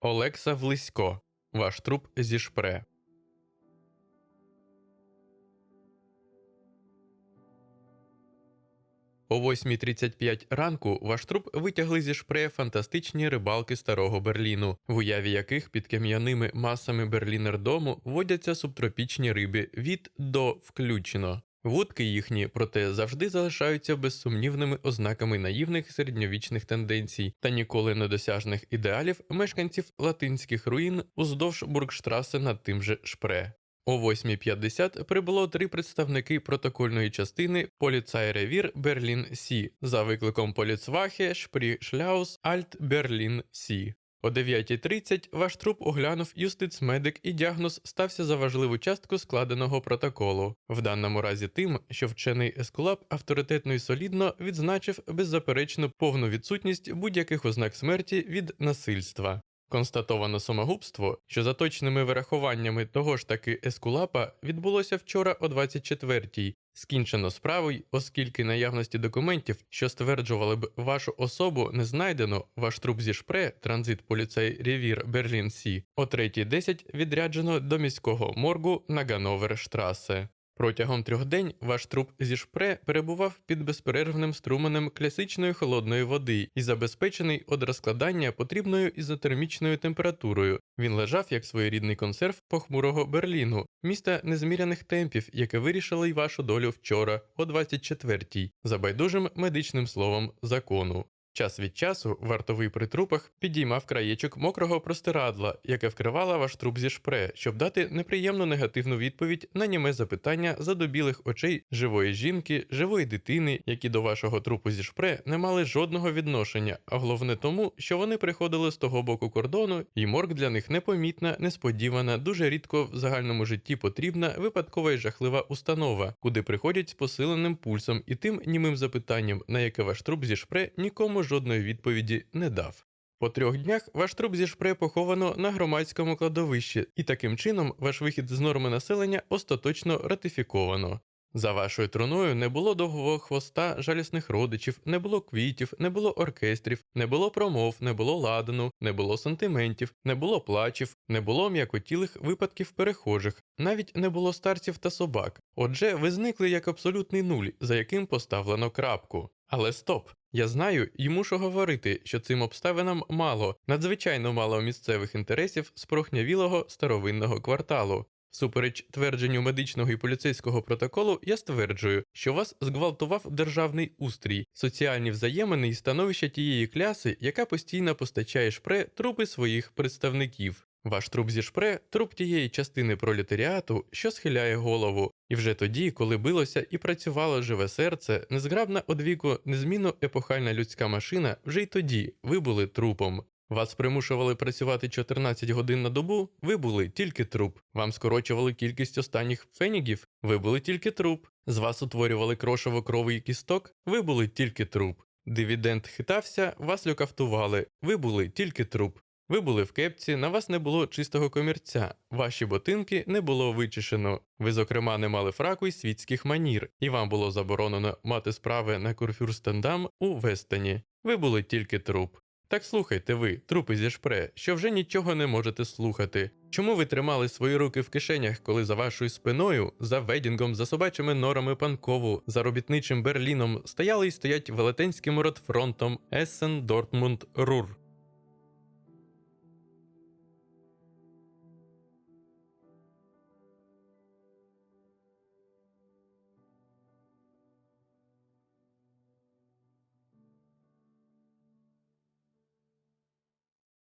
Олекса Влисько. Ваш труп зі шпре. О 8.35 ранку ваш труп витягли зі шпре фантастичні рибалки старого Берліну, в уяві яких під кам'яними масами Берлінердому водяться субтропічні риби від до включно. Вудки їхні, проте, завжди залишаються безсумнівними ознаками наївних середньовічних тенденцій та ніколи недосяжних ідеалів мешканців латинських руїн уздовж Бургштрасе над тим же шпре. О 8.50 прибуло три представники протокольної частини Поліцайревір Берлін Сі за викликом Поліцвахе Шпрі Шляус Альт Берлін Сі. О 9.30 ваш труп оглянув юстицмедик і діагноз стався за важливу частку складеного протоколу, в даному разі тим, що вчений ескулап авторитетно і солідно відзначив беззаперечну повну відсутність будь-яких ознак смерті від насильства. Констатовано самогубство, що за точними вирахуваннями того ж таки ескулапа відбулося вчора о 24-й. Скінчено справою, оскільки наявності документів, що стверджували б вашу особу, не знайдено, ваш труп зі шпре, транзит поліцей Ревір Берлін Сі, о 3.10 відряджено до міського моргу на Гановер Штрасе. Протягом трьох день ваш труп зі шпре перебував під безперервним струменем класичної холодної води і забезпечений од розкладання потрібною ізотермічною температурою. Він лежав як своєрідний консерв похмурого Берліну, міста незміряних темпів, яке вирішило й вашу долю вчора, о 24-й, за байдужим медичним словом закону. Час від часу вартовий при трупах підіймав краєчок мокрого простирадла, яке вкривала ваш труп зі шпре, щоб дати неприємну негативну відповідь на німе запитання задобілих очей живої жінки, живої дитини, які до вашого трупу зі шпре не мали жодного відношення, а головне тому, що вони приходили з того боку кордону, і морг для них непомітна, несподівана, дуже рідко в загальному житті потрібна, випадкова і жахлива установа, куди приходять з посиленим пульсом і тим німим запитанням, на яке ваш труп зі шпре нікому жодної відповіді не дав. По трьох днях ваш труп зі шпре поховано на громадському кладовищі, і таким чином ваш вихід з норми населення остаточно ратифіковано. За вашою труною не було довгого хвоста жалісних родичів, не було квітів, не було оркестрів, не було промов, не було ладану, не було сантиментів, не було плачів, не було м'якотілих випадків перехожих, навіть не було старців та собак. Отже, ви зникли як абсолютний нуль, за яким поставлено крапку. Але стоп! Я знаю і мушу говорити, що цим обставинам мало, надзвичайно мало місцевих інтересів спрохнявілого старовинного кварталу. Супереч твердженню медичного і поліцейського протоколу, я стверджую, що вас зґвалтував державний устрій, соціальні взаємини і становище тієї кляси, яка постійно постачає шпре трупи своїх представників. Ваш труп зі шпре труп тієї частини пролетаріату, що схиляє голову, і вже тоді, коли билося і працювало живе серце, незграбна одвіку незмінно епохальна людська машина, вже й тоді ви були трупом. Вас примушували працювати 14 годин на добу, ви були тільки труп. Вам скорочували кількість останніх фенігів, ви були тільки труп. З вас утворювали крошово кровий кісток, ви були тільки труп. Дивіденд хитався, вас люкафтували, ви були тільки труп. Ви були в кепці, на вас не було чистого комірця, ваші ботинки не було вичищено. Ви, зокрема, не мали фраку й світських манір, і вам було заборонено мати справи на Курфюрстендам у Вестені. Ви були тільки труп. Так слухайте ви, трупи зі шпре, що вже нічого не можете слухати. Чому ви тримали свої руки в кишенях, коли за вашою спиною, за ведінгом, за собачими норами Панкову, за робітничим Берліном стояли і стоять велетенським ротфронтом Ессен, Дортмунд, Рур?